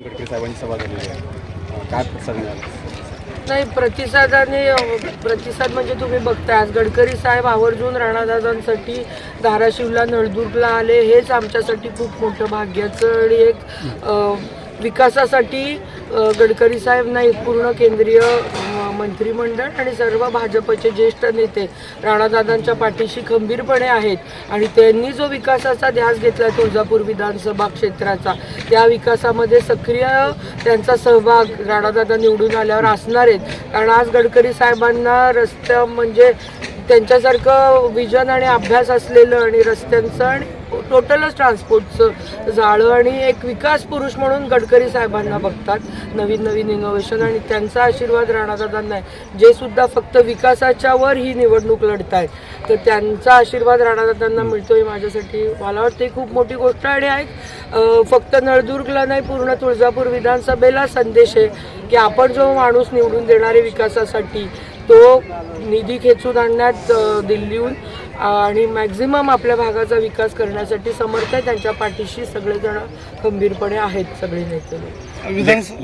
गडकरी साहेबांची सभा झालेली आहे. काय प्रतिसाद मिळाला नाही प्रतिसादाने प्रतिसाद म्हणजे तुम्ही बघताय. आज गडकरी साहेब आवर्जून राणादादांसाठी धाराशिवला नळदुर्गला आले. हेच आमच्यासाठी खूप मोठं भाग्याचं आणि एक विकासासाठी गडकरी साहेब नाही पूर्ण केंद्रीय मंत्रिमंडळ आणि सर्व भाजपचे ज्येष्ठ नेते राणादादांच्या पाठीशी खंबीरपणे आहेत. आणि त्यांनी जो विकासाचा ध्यास घेतला तुळजापूर विधानसभा क्षेत्राचा त्या विकासामध्ये सक्रिय त्यांचा सहभाग राणादादा निवडून आल्यावर असणार आहेत. कारण आज गडकरी साहेबांना रस्त्या म्हणजे त्यांच्यासारखं विजन आणि अभ्यास असलेलं आणि रस्त्यांचं आणि टोटलच ट्रान्सपोर्टचं जाळं आणि एक विकास पुरुष म्हणून गडकरी साहेबांना बघतात. नवीन नवीन इनोव्हेशन आणि त्यांचा आशीर्वाद राणादादांना आहे जे सुद्धा फक्त विकासाच्यावर ही निवडणूक लढत आहेत तर त्यांचा आशीर्वाद राणादादांना मिळतोय माझ्यासाठी. मला वाटते खूप मोठी गोष्ट आणि आहे फक्त नळदुर्गला नाही पूर्ण तुळजापूर विधानसभेला संदेश आहे की आपण जो माणूस निवडून देणारे विकासासाठी तो निधी खेचून आणण्यात दिल्लीहून आणि मॅक्झिमम आपल्या भागाचा विकास करण्यासाठी समर्थ आहे. त्यांच्या पाठीशी सगळेजण खंबीरपणे आहेत सगळे नेते. लोक.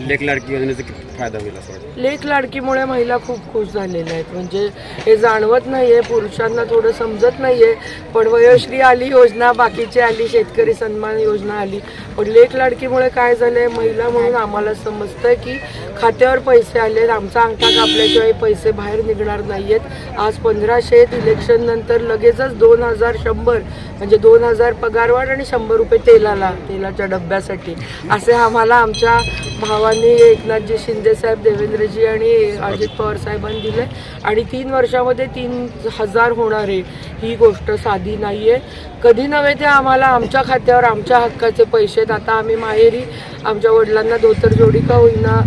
लेख लाडकी योजनेचा किती फायदा होईल असं लेख लाडकीमुळे महिला खूप खुश झालेल्या आहेत. म्हणजे हे जाणवत नाहीये पुरुषांना थोडं समजत नाहीये पण वयोश्री आली योजना बाकीची आली शेतकरी सन्मान योजना आली. पण लेख लाडकीमुळे काय झालंय महिला म्हणून आम्हाला समजतंय की खात्यावर पैसे आले आमचा अंगठा कापल्याशिवाय पैसे बाहेर निघणार नाहीयेत. आज पंधराशे इलेक्शन नंतर लगेचच दोन हजार शंभर म्हणजे दोन हजार पगारवाढ आणि शंभर रुपये तेलाला तेलाच्या डब्यासाठी. असे आम्हाला आमच्या भावांनी एकनाथजी शिंदेसाहेब देवेंद्रजी आणि अजित पवार साहेबांनी दिले. आणि तीन वर्षामध्ये तीन हजार होणार आहे ही गोष्ट साधी नाही आहे कधी नव्हे ते आम्हाला आमच्या खात्यावर आमच्या हक्काचे पैसे आहेत आता आम्ही माहेरी आमच्या वडिलांना धोतर जोडी का होईना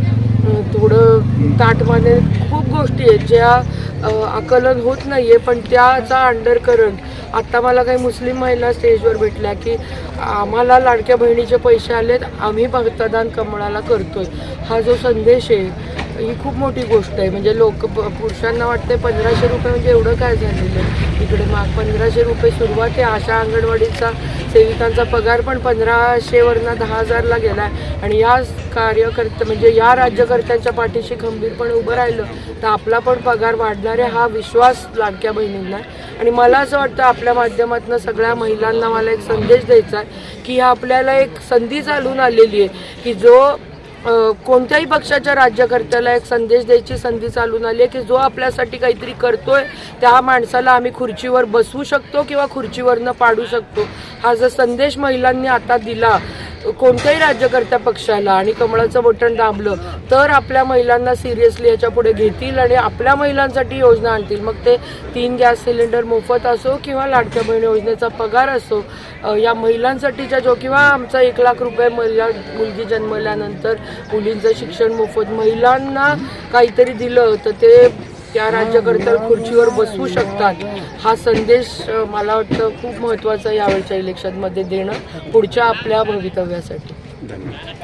थोडं ताटमाने खूप गोष्टी आहेत. ज्या आकलन होत नाही आहे पण त्याचा अंडर करंट आत्ता मला काही मुस्लिम महिला स्टेजवर भेटल्या की आम्हाला लाडक्या बहिणीचे पैसे आलेत आम्ही भक्तदान कमळाला करतोय. हा जो संदेश आहे ही खूप मोठी गोष्ट आहे. म्हणजे लोक प- पुरुषांना वाटते पंधराशे रुपये म्हणजे एवढं काय झालेलं आहे? इकडे माग पंधराशे रुपये सुरुवात आहे. आशा अंगणवाडीचा सेविकांचा पगार पण पंधराशेवरनं दहा हजारला गेला आहे आणि या कार्यकर्ते म्हणजे या राज्यकर्त्यांच्या पाठीशी खंबीरपणे उभं राहिलं तर आपला पण पगार वाढणार आहे हा विश्वास लाडक्या बहिणींना आहे. आणि मला असं वाटतं आपल्या माध्यमातून सगळ्या महिलांना मला एक संदेश द्यायचा आहे की आपल्याला एक संधी चालून आलेली आहे की जो कोणत्याही पक्षाच्या राज्यकर्त्याला एक संदेश द्यायची संधी चालून आली आहे की जो आपल्यासाठी काहीतरी करतोय त्या माणसाला आम्ही खुर्चीवर बसवू शकतो किंवा खुर्चीवरनं पाडू शकतो. हा जो संदेश महिलांनी आता दिला कोणत्याही राज्यकर्त्या पक्षाला आणि कमळाचं बटन दाबलं तर आपल्या महिलांना सिरियसली याच्यापुढे घेतील आणि आपल्या महिलांसाठी योजना आणतील. मग ते तीन गॅस सिलेंडर मोफत असो किंवा लाडक्या बहिणी योजनेचा पगार असो या महिलांसाठीच्या जो किंवा आमचा एक लाख रुपये महिला मुलगी जन्मल्यानंतर मुलींचं शिक्षण मोफत महिलांना काहीतरी दिलं तर ते त्या राज्यकर्त्या खुर्चीवर बसवू शकतात. हा संदेश मला वाटतं खूप महत्त्वाचा यावेळच्या इलेक्शनमध्ये देणं पुढच्या आपल्या भवितव्यासाठी. धन्यवाद.